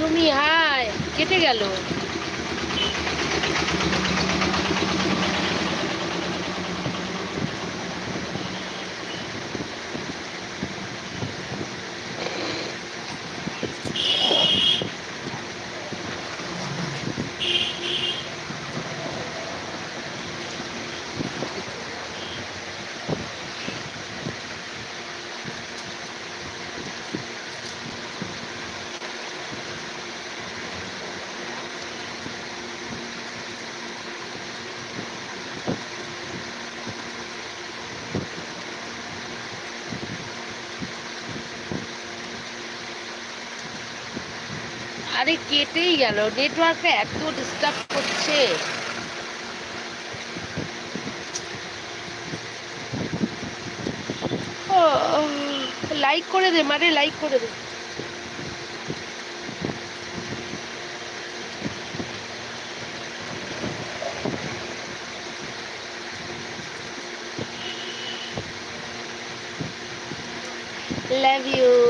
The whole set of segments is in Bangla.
সুমি হাই কেটে গেল। আরে কেটেই গেল নেটওয়ার্কটা এত ডিস্টার্ব করছে। লাইক করে দে মানে লাইক করে দে। লাভ ইউ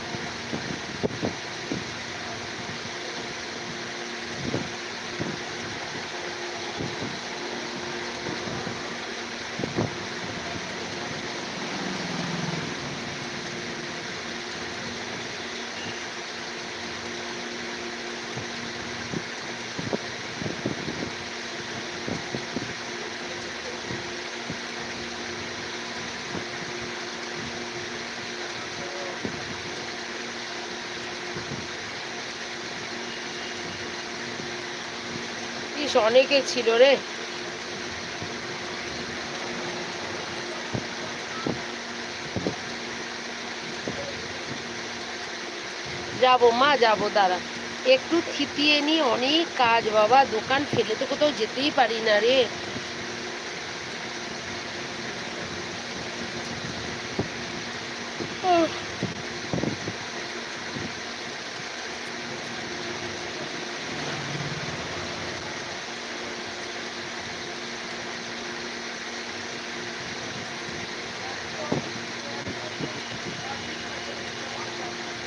ইস অনেকে ছিল রে। যাব মা যাব দাঁড়া। একটু থিতিয়ে নি অনেক কাজ বাবা দোকান ফেলে তো কোথাও যেতেই পারি না রে। উহ,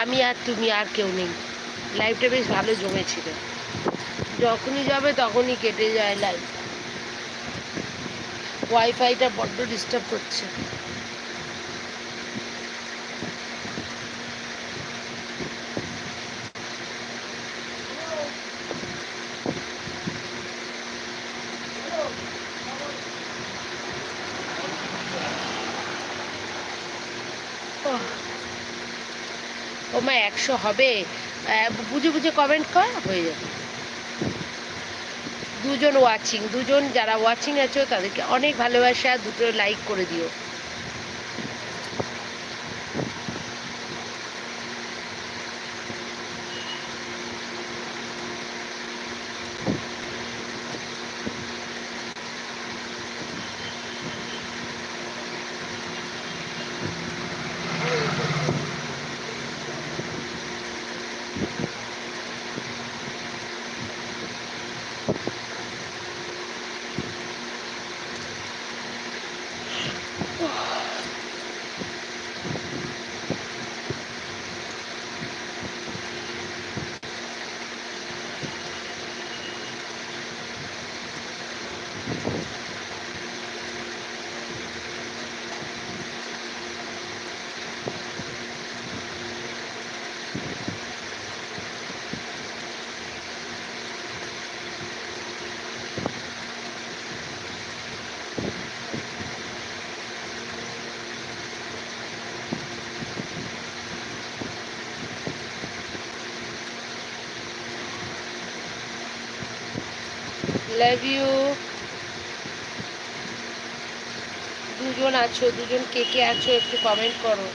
আমি আর তুমি আর কেউ নেই। লাইফটা বেশ ভালো জমেছিল। যখনই যাবে তখনই কেটে যায় লাইফ ওয়াইফাইটা বড্ড ডিস্টার্ব করছে। ওহ। ও মা একশো হবে। বুঝে বুঝে কমেন্ট কর, হয়ে যাবে। দুজন ওয়াচিং দুজন যারা ওয়াচিং আছো, তাদেরকে অনেক ভালোবাসা, দুটো লাইক করে দিও। লাভ ইউ দুজন আছো দুজন কে কে আছো একটু কমেন্ট করো।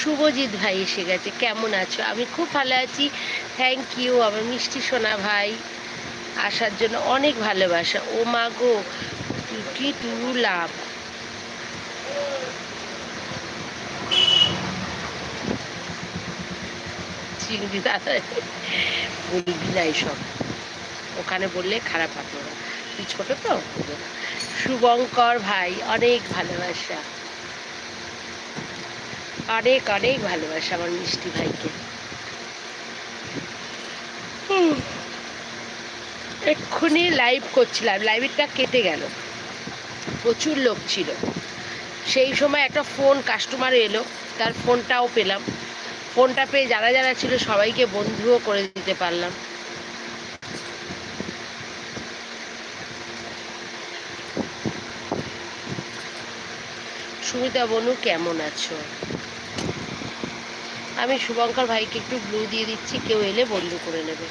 শুভজিৎ ভাই এসে গেছে। কেমন আছো? আমি খুব ভালো আছি। থ্যাংক ইউ আমার মিষ্টি সোনা ভাই। আসার জন্য অনেক ভালোবাসা। ও মা গো, টুটি টু লাভ। দাদা ওখানে বললে খারাপ হবে তুই ছোট তো? শুভঙ্কর ভাই, অনেক ভালোবাসা। অনেক অনেক ভালোবাসা আমার মিষ্টি ভাইকে। এক্ষুনি লাইভ করছিলাম লাইভটা কেটে গেল। প্রচুর লোক ছিল। সেই সময় একটা ফোন কাস্টমার এলো, তার ফোনটাও পেলাম। ফোনটা পেয়ে যারা যারা ছিল সবাইকে বন্ধুও করে দিতে পারলাম। সুমিতা বনু, কেমন আছো? আমি শুভঙ্কর ভাইকে একটু ব্লু দিয়ে দিচ্ছি কেউ এলে বন্ধ করে নেবে।